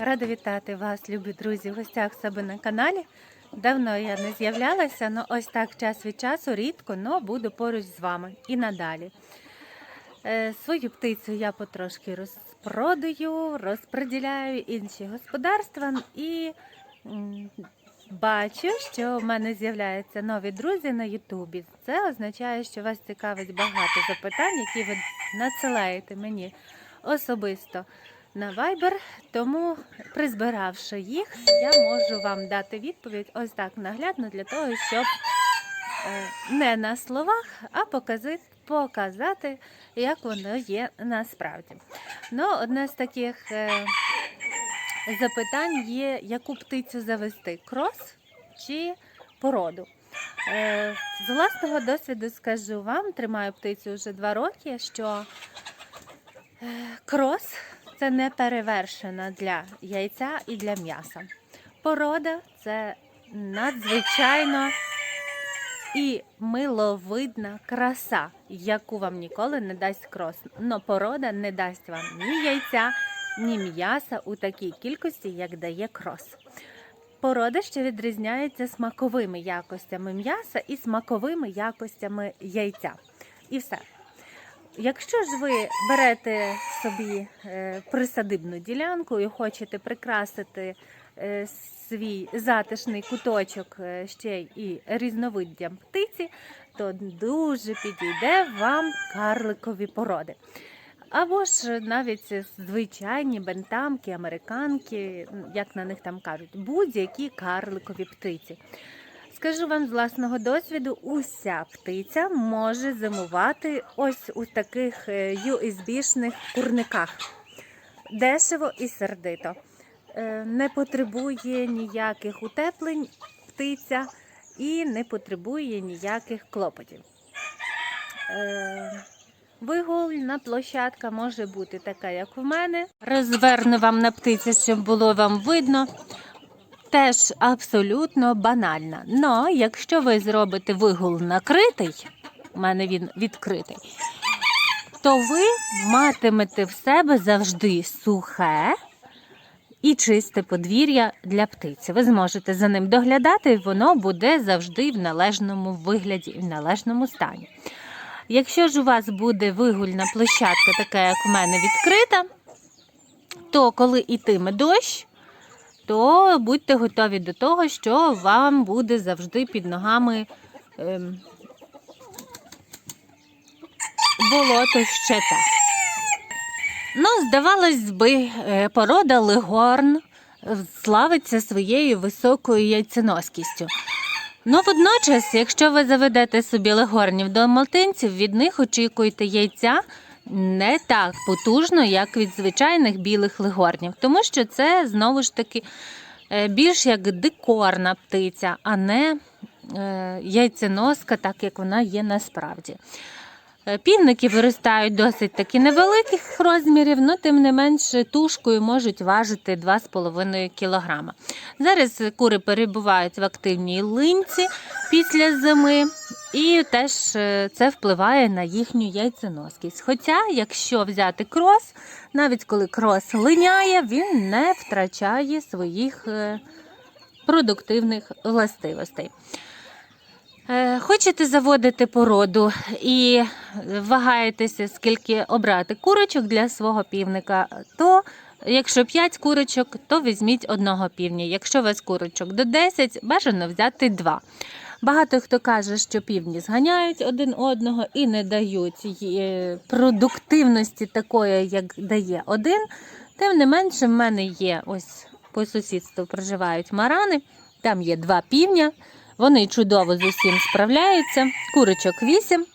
Рада вітати вас, любі друзі, в гостях себе на каналі. Давно я не з'являлася, але ось так час від часу, рідко, але буду поруч з вами і надалі. Е, Свою птицю я потрошки розпродаю, розподіляю інші господарства і бачу, що в мене з'являються нові друзі на Ютубі. Це означає, що вас цікавить багато запитань, які ви надсилаєте мені особисто на Viber, тому призбиравши їх, я можу вам дати відповідь ось так наглядно для того, щоб е, не на словах, а показати, як воно є насправді. Ну, одне з таких е, запитань є, яку птицю завести: крос чи породу. Е, З власного досвіду скажу вам, тримаю птицю вже два роки, що крос це не перевершена для яйця і для м'яса. Порода це надзвичайно і миловидна краса, яку вам ніколи не дасть крос. Но порода не дасть вам ні яйця, ні м'яса у такій кількості, як дає крос. Порода ще відрізняється смаковими якостями м'яса і смаковими якостями яйця. І все. Якщо ж ви берете собі е, присадибну ділянку і хочете прикрасити е, свій затишний куточок е, ще й різновиддям птиці, то дуже підійде вам карликові породи. Або ж навіть звичайні бентамки, американки, як на них там кажуть, будь-які карликові птиці. Скажу вам з власного досвіду, уся птиця може зимувати ось у таких е, USB-шних курниках. Дешево і сердито. Е, Не потребує ніяких утеплень птиця і не потребує ніяких клопотів. Е, Вигульна площадка може бути така, як у мене. Розверну вам на птиці, щоб було вам видно теж абсолютно банальна. Но якщо ви зробите вигул накритий, у мене він відкритий, то ви матимете в себе завжди сухе і чисте подвір'я для птиці. Ви зможете за ним доглядати, і воно буде завжди в належному вигляді і в належному стані. Якщо ж у вас буде вигульна площадка, така як в мене відкрита, то коли йтиме дощ, то будьте готові до того, що вам буде завжди під ногами ем, болото ще. Ну, здавалось би, е, порода легорн славиться своєю високою яйценоскістю. Ну, водночас, якщо ви заведете собі легорнів до малтинців, від них очікуйте яйця не так потужно, як від звичайних білих легорнів, тому що це знову ж таки е, більш як декорна птиця, а не е, яйценоска, так як вона є насправді. Е, Півники виростають досить таки невеликих розмірів, але тим не менше тушкою можуть важити 2,5 кг. Зараз кури перебувають в активній линці після зими, і теж е, це впливає на їхню яйценоскість. Хоча, якщо взяти крос, навіть коли крос линяє, він не втрачає своїх е, продуктивних властивостей. Е, Хочете заводити породу і вагаєтеся, скільки обрати курочок для свого півника, то якщо 5 курочок, то візьміть одного півня. Якщо у вас курочок до 10, бажано взяти 2. Багато хто каже, що півні зганяють один одного і не дають е, продуктивності такої, як дає один. Тим не менше, в мене є ось по сусідству проживають марани, там є два півня. Вони чудово з усім справляються. Курочок 8.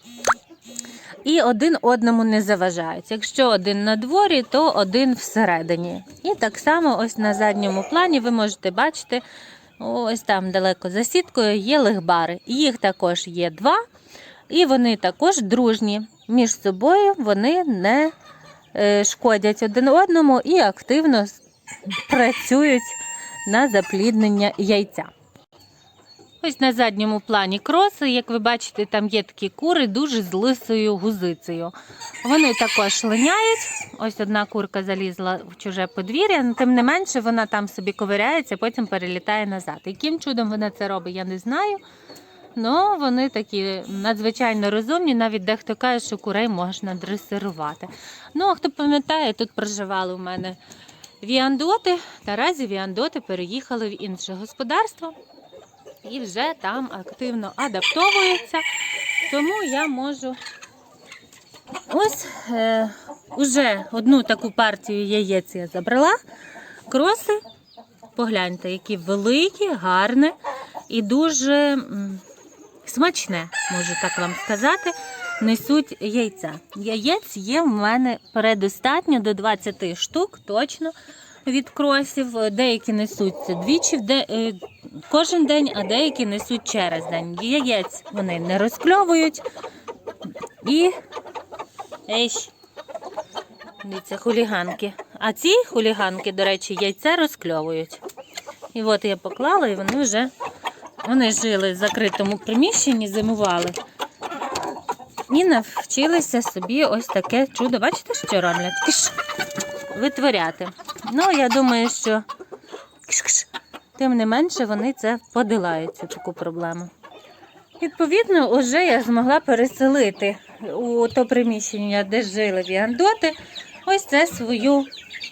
І один одному не заважають. Якщо один на дворі, то один всередині. І так само, ось на задньому плані ви можете бачити, ось там далеко за сіткою є легбари. Їх також є два, і вони також дружні. Між собою вони не е, шкодять один одному і активно працюють на запліднення яйця. Ось на задньому плані кроси, як ви бачите, там є такі кури дуже з лисою гузицею. Вони також линяють. Ось одна курка залізла в чуже подвір'я, тим не менше вона там собі ковиряється, потім перелітає назад. Яким чудом вона це робить, я не знаю. Ну, вони такі надзвичайно розумні, навіть дехто каже, що курей можна дресирувати. Ну, а хто пам'ятає, тут проживали у мене віандоти. Наразі віандоти переїхали в інше господарство і вже там активно адаптовуються. Тому я можу ось е, уже одну таку партію яєць я забрала. Кроси, погляньте, які великі, гарні і дуже смачне, можу так вам сказати. Несуть яйця. Яєць є в мене передостатньо до 20 штук, точно від кросів. Деякі несуться двічі в де, е, кожен день, а деякі несуть через день. Яєць вони не розкльовують. І Ейш. Дивіться, хуліганки. А ці хуліганки, до речі, яйця розкльовують. І от я поклала, і вони вже вони жили в закритому приміщенні, зимували. І навчилися собі ось таке чудо. Бачите, що роблять? Киш, витворяти. Ну, я думаю, що киш-киш, тим не менше вони це подолають цю таку проблему. Відповідно, вже я змогла переселити у то приміщення, де жили віандоти, ось це свою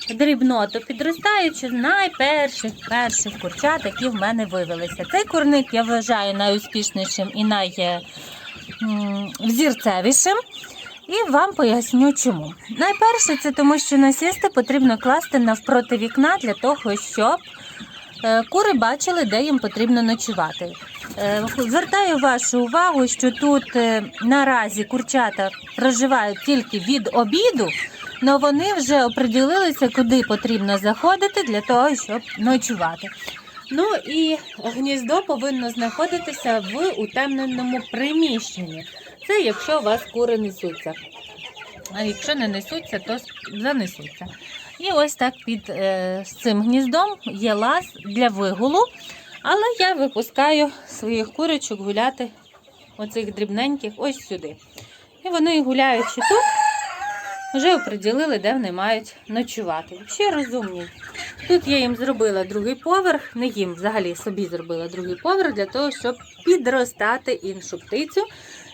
дрібноту, підростаючи найперших перших курчат, які в мене вивелися. Цей курник я вважаю найуспішнішим і найвзірцевішим. І вам поясню чому. Найперше, це тому, що насісти потрібно класти навпроти вікна для того, щоб кури бачили, де їм потрібно ночувати. Е, Звертаю вашу увагу, що тут е, наразі курчата проживають тільки від обіду, але вони вже оприділилися, куди потрібно заходити для того, щоб ночувати. Ну і гніздо повинно знаходитися в утемненому приміщенні. Це якщо у вас кури несуться. А якщо не несуться, то занесуться. І ось так під е, цим гніздом є лаз для вигулу. Але я випускаю своїх курочок гуляти, оцих дрібненьких, ось сюди. І вони, гуляючи тут, вже оприділили, де вони мають ночувати. Ще розумні. Тут я їм зробила другий поверх, не їм взагалі собі зробила другий поверх для того, щоб підростати іншу птицю.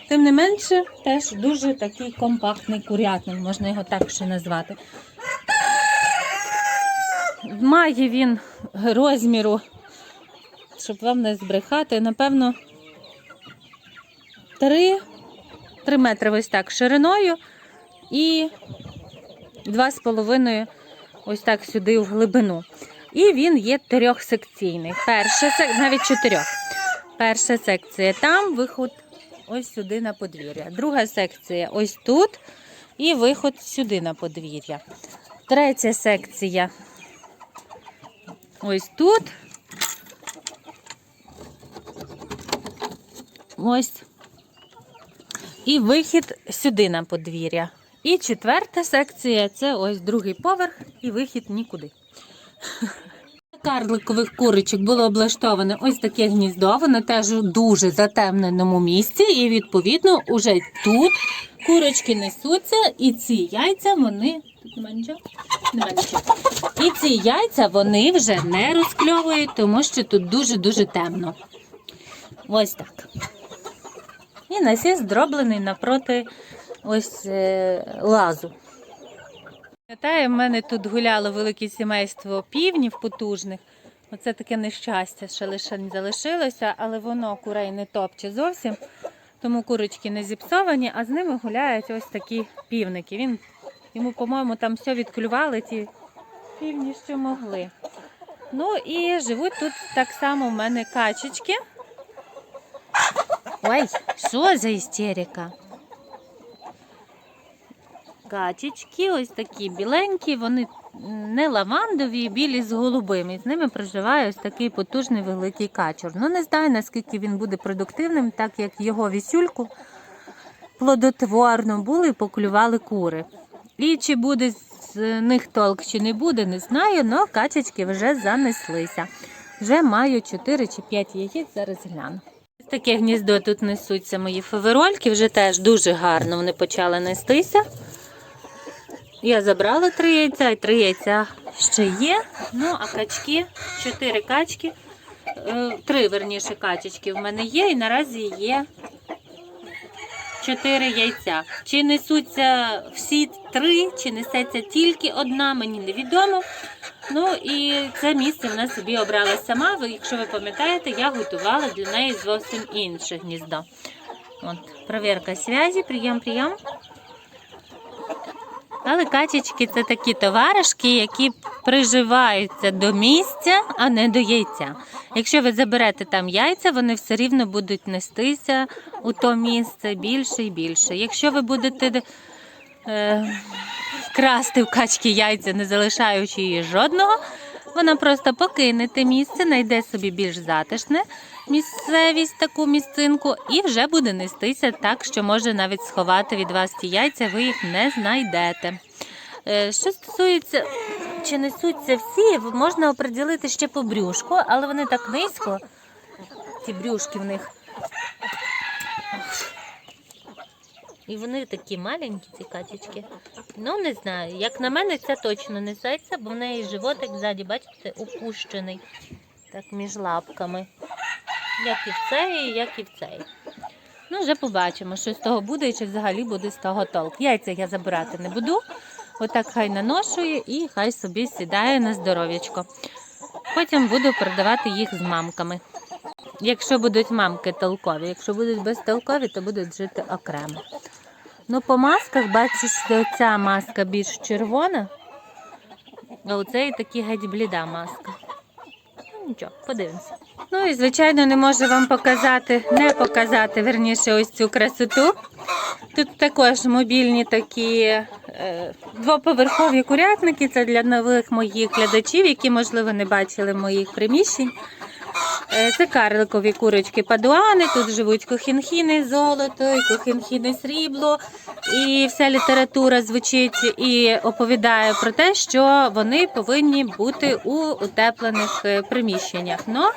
Тим не менше, теж дуже такий компактний курятник, можна його так ще назвати. Має він розміру щоб вам не збрехати, напевно, 3, 3 метри ось так шириною і 2,5 ось так сюди в глибину. І він є трьохсекційний. Перша сек... навіть чотирьох. Перша секція там, виход ось сюди на подвір'я. Друга секція ось тут і виход сюди на подвір'я. Третя секція ось тут. Ось. І вихід сюди на подвір'я. І четверта секція це ось другий поверх і вихід нікуди. Карликових курочок було облаштоване ось таке гніздо, воно теж у дуже затемненому місці, і відповідно уже тут курочки несуться, і ці яйця вони. Тут нічого? І ці яйця вони вже не розкльовують, тому що тут дуже-дуже темно. Ось так. І насіс зроблений напроти ось е, лазу. Пам'ятаю, в мене тут гуляло велике сімейство півнів потужних. Оце таке нещастя, ще лише не залишилося, але воно курей не топче зовсім, тому курочки не зіпсовані, а з ними гуляють ось такі півники. Він, Йому, по-моєму, там все відклювали ті півні, що могли. Ну і живуть тут так само в мене качечки. Ой, що за істерика? Качечки, ось такі біленькі, вони не лавандові, білі з голубим. З ними проживає ось такий потужний великий качур. Ну, не знаю, наскільки він буде продуктивним, так як його вісюльку плодотворно були і поклювали кури. І чи буде з них толк, чи не буде, не знаю, але качечки вже занеслися. Вже маю 4 чи 5 яєць, зараз гляну. Таке гніздо тут несуться мої фаверольки, вже теж дуже гарно вони почали нестися. Я забрала три яйця і три яйця ще є. Ну, а качки, чотири качки, е, три верніше качечки в мене є, і наразі є чотири яйця. Чи несуться всі три, чи несеться тільки одна, мені невідомо. Ну і це місце вона собі обрала сама. Якщо ви пам'ятаєте, я готувала для неї зовсім інше гніздо. От, перевірка зв'язі, прийом, прийом. Але качечки це такі товаришки, які приживаються до місця, а не до яйця. Якщо ви заберете там яйця, вони все рівно будуть нестися у то місце більше і більше. Якщо ви будете е, красти в качки яйця, не залишаючи її жодного, вона просто покине те місце, знайде собі більш затишне місцевість, таку місцинку, і вже буде нестися так, що може навіть сховати від вас ті яйця, ви їх не знайдете. Е, Що стосується, чи несуться всі, можна оприділити ще по брюшку, але вони так низько, ті брюшки в них. І вони такі маленькі, ці качечки. Ну, не знаю. Як на мене, це точно несеться, бо в неї животик ззаді, бачите, опущений. Так між лапками. Як і в цей, як і в цей. Ну, вже побачимо, що з того буде і чи взагалі буде з того толк. Яйця я забирати не буду. Отак хай наношує і хай собі сідає на здоров'ячко. Потім буду продавати їх з мамками. Якщо будуть мамки толкові, якщо будуть безтолкові, то будуть жити окремо. Ну, по масках бачиш, що ця маска більш червона, а цієї такі геть бліда маска. Ну, нічого, подивимося. Ну і звичайно не можу вам показати, не показати, верніше, ось цю красоту. Тут також мобільні такі е, двоповерхові курятники. Це для нових моїх глядачів, які, можливо, не бачили моїх приміщень. Е, Це карликові курочки падуани, тут живуть кохінхіни золото, і кохінхіни срібло. І вся література звучить і оповідає про те, що вони повинні бути у утеплених е, приміщеннях. Но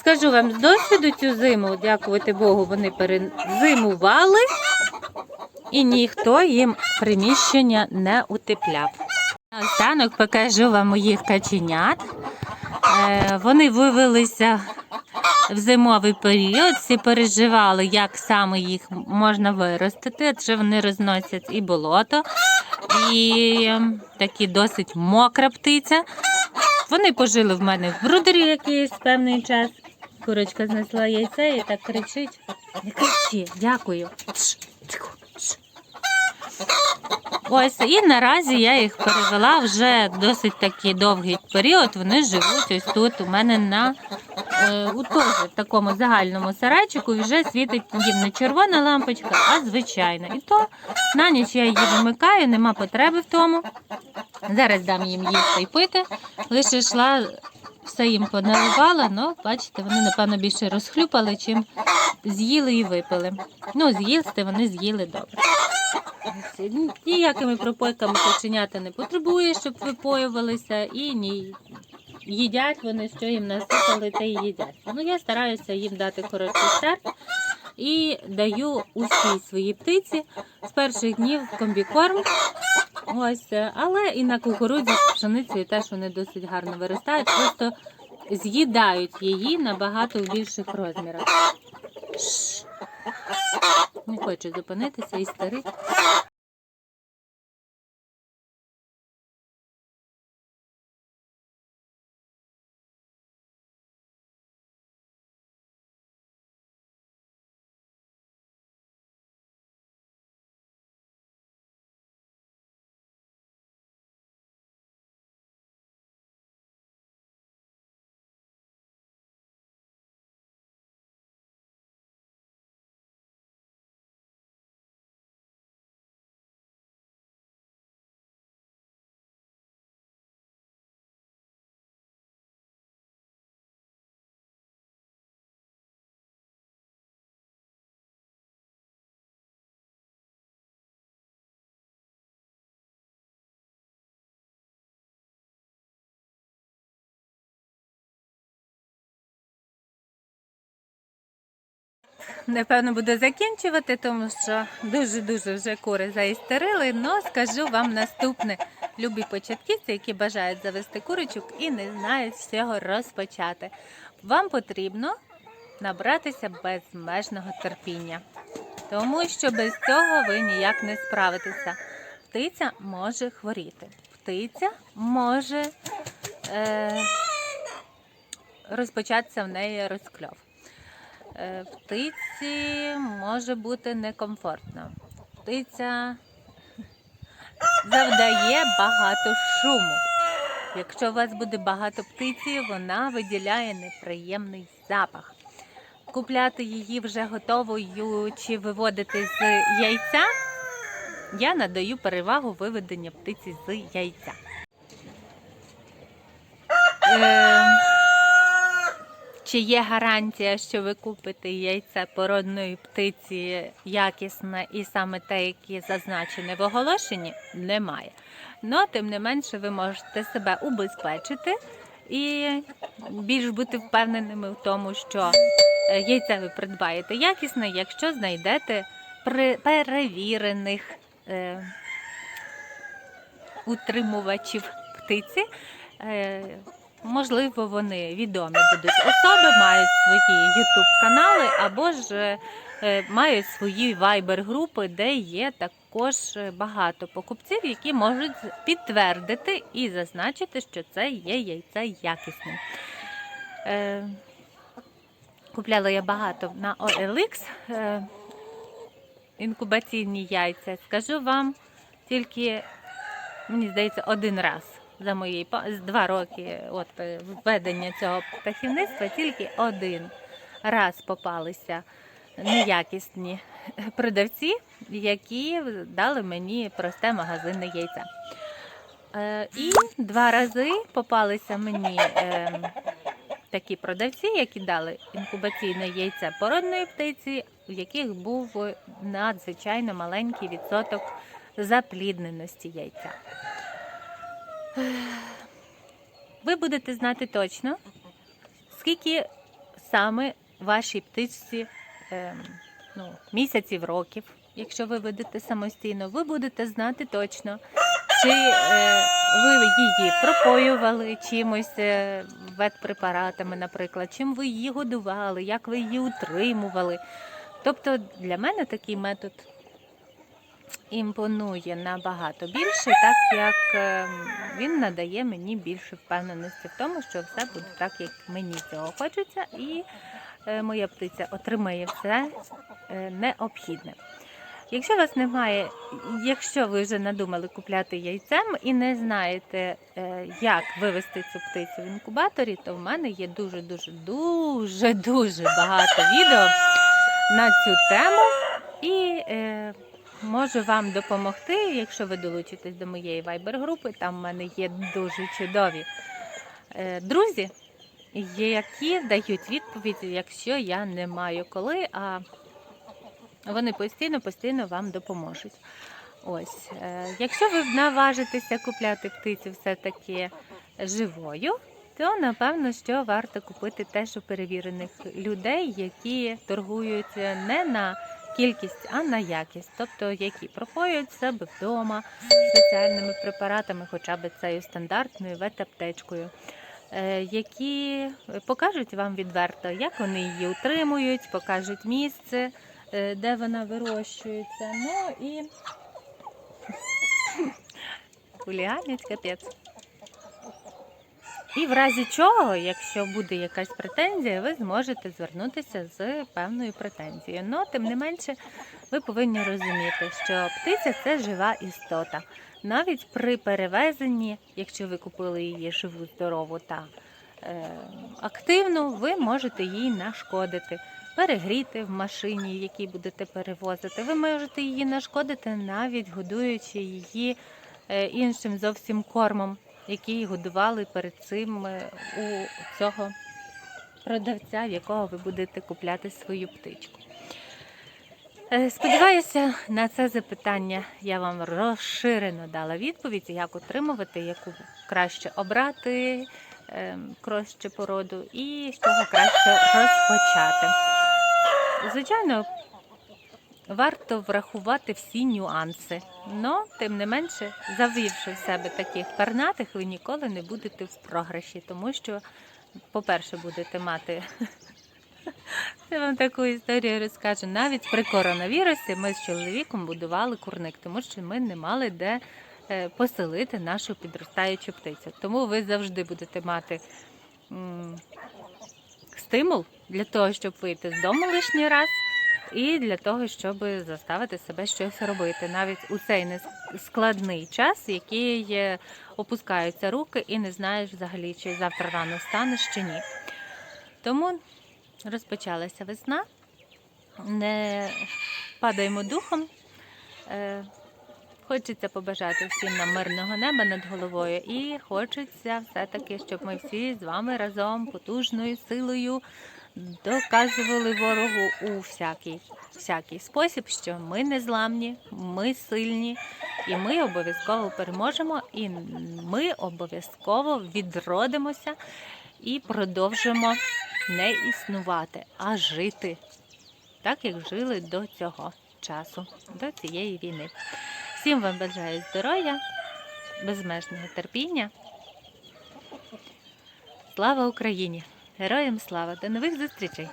скажу вам з досвіду цю зиму, дякувати Богу, вони перезимували, і ніхто їм приміщення не утепляв. Останок покажу вам моїх каченят. Е, Вони вивелися в зимовий період, всі переживали, як саме їх можна виростити, адже вони розносять і болото, і ем, такі досить мокра птиця. Вони пожили в мене в брудері якийсь певний час. Курочка знесла яйце і так кричить. Кричи, дякую. Ось і наразі я їх перевела вже досить такий довгий період. Вони живуть ось тут у мене на е, у теж такому загальному сарайчику вже світить їм не червона лампочка, а звичайна. І то на ніч я її вимикаю, нема потреби в тому. Зараз дам їм їсти і пити. Лише йшла, все їм поналивала, але бачите, вони, напевно, більше розхлюпали, чим з'їли і випили. Ну, з'їсти вони з'їли добре. Ніякими пропойками кошенята не потребує, щоб випоювалися, і ні. Їдять вони, що їм насипали, те й їдять. Ну, я стараюся їм дати короткий старт і даю усій своїй птиці з перших днів комбікорм. Ось, але і на кукурудзі з пшеницею теж вони досить гарно виростають, просто з'їдають її набагато в більших розмірах. Не хоче зупинитися і старить. Напевно, буду закінчувати, тому що дуже-дуже вже кури заістерили. Но скажу вам наступне. Любі початківці, які бажають завести курочок і не знають з чого розпочати. Вам потрібно набратися безмежного терпіння, тому що без цього ви ніяк не справитеся. Птиця може хворіти, птиця може е, розпочатися в неї розкльов. Е, Птиці може бути некомфортно. Птиця завдає багато шуму. Якщо у вас буде багато птиці, вона виділяє неприємний запах. Купляти її вже готовою чи виводити з яйця, я надаю перевагу виведення птиці з яйця. Е, чи є гарантія, що ви купите яйце породної птиці якісне і саме те, яке зазначене в оголошенні? Немає. Но, тим не менше, ви можете себе убезпечити і більш бути впевненими в тому, що е, яйце ви придбаєте якісне, якщо знайдете перевірених е, утримувачів птиці. Е, Можливо, вони відомі будуть особи, мають свої youtube канали або ж е, мають свої вайбер-групи, де є також е, багато покупців, які можуть підтвердити і зазначити, що це є яйце якісне. Е, Купляла я багато на OLX е, інкубаційні яйця. Скажу вам тільки, мені здається, один раз за мої два роки от, е, введення цього птахівництва тільки один раз попалися неякісні продавці, які дали мені просте магазинне яйце. Е, І два рази попалися мені е, такі продавці, які дали інкубаційне яйце породної птиці, в яких був надзвичайно маленький відсоток заплідненості яйця. Ви будете знати точно, скільки саме вашій птичці ем, ну, місяців років, якщо ви ведете самостійно, ви будете знати точно, чи е, ви її пропоювали чимось е, ветпрепаратами, наприклад, чим ви її годували, як ви її утримували. Тобто для мене такий метод імпонує набагато більше, так як ем, він надає мені більше впевненості в тому, що все буде так, як мені цього хочеться, і е, моя птиця отримає все е, необхідне. Якщо у вас немає, якщо ви вже надумали купляти яйцем і не знаєте, е, як вивести цю птицю в інкубаторі, то в мене є дуже дуже дуже дуже багато відео на цю тему. І е, можу вам допомогти, якщо ви долучитесь до моєї вайбер-групи. Там в мене є дуже чудові е, друзі, які дають відповідь, якщо я не маю коли, а вони постійно постійно вам допоможуть. Ось, е, якщо ви наважитеся купляти птицю все-таки живою, то напевно, що варто купити теж у перевірених людей, які торгують не на кількість, а на якість, тобто які пропоюють себе вдома спеціальними препаратами, хоча б цією стандартною ветаптечкою. е, Які покажуть вам відверто, як вони її утримують, покажуть місце, е, де вона вирощується. Ну і капець. І в разі чого, якщо буде якась претензія, ви зможете звернутися з певною претензією. Но тим не менше, ви повинні розуміти, що птиця це жива істота. Навіть при перевезенні, якщо ви купили її живу, здорову та е, активну, ви можете їй нашкодити, перегріти в машині, якій будете перевозити. Ви можете її нашкодити, навіть годуючи її е, іншим зовсім кормом який годували перед цим е, у цього продавця, в якого ви будете купляти свою птичку. Е, Сподіваюся, на це запитання я вам розширено дала відповідь, як отримувати, яку краще обрати, е, краще породу і з чого краще розпочати. Звичайно, варто врахувати всі нюанси. Но, тим не менше, завівши в себе таких пернатих, ви ніколи не будете в програші, тому що, по-перше, будете мати. Я вам таку історію розкажу. Навіть при коронавірусі ми з чоловіком будували курник, тому що ми не мали де е, поселити нашу підростаючу птицю. Тому ви завжди будете мати стимул для того, щоб вийти з дому лишній раз, і для того, щоб заставити себе щось робити, навіть у цей складний час, який опускаються руки, і не знаєш взагалі, чи завтра рано встанеш чи ні. Тому розпочалася весна, не падаємо духом. Е, Хочеться побажати всім нам мирного неба над головою, і хочеться все-таки, щоб ми всі з вами разом потужною силою доказували ворогу у всякий, всякий спосіб, що ми не зламні, ми сильні, і ми обов'язково переможемо, і ми обов'язково відродимося і продовжимо не існувати, а жити, так як жили до цього часу, до цієї війни. Всім вам бажаю здоров'я, безмежного терпіння. Слава Україні! Героям слава! До нових зустрічей!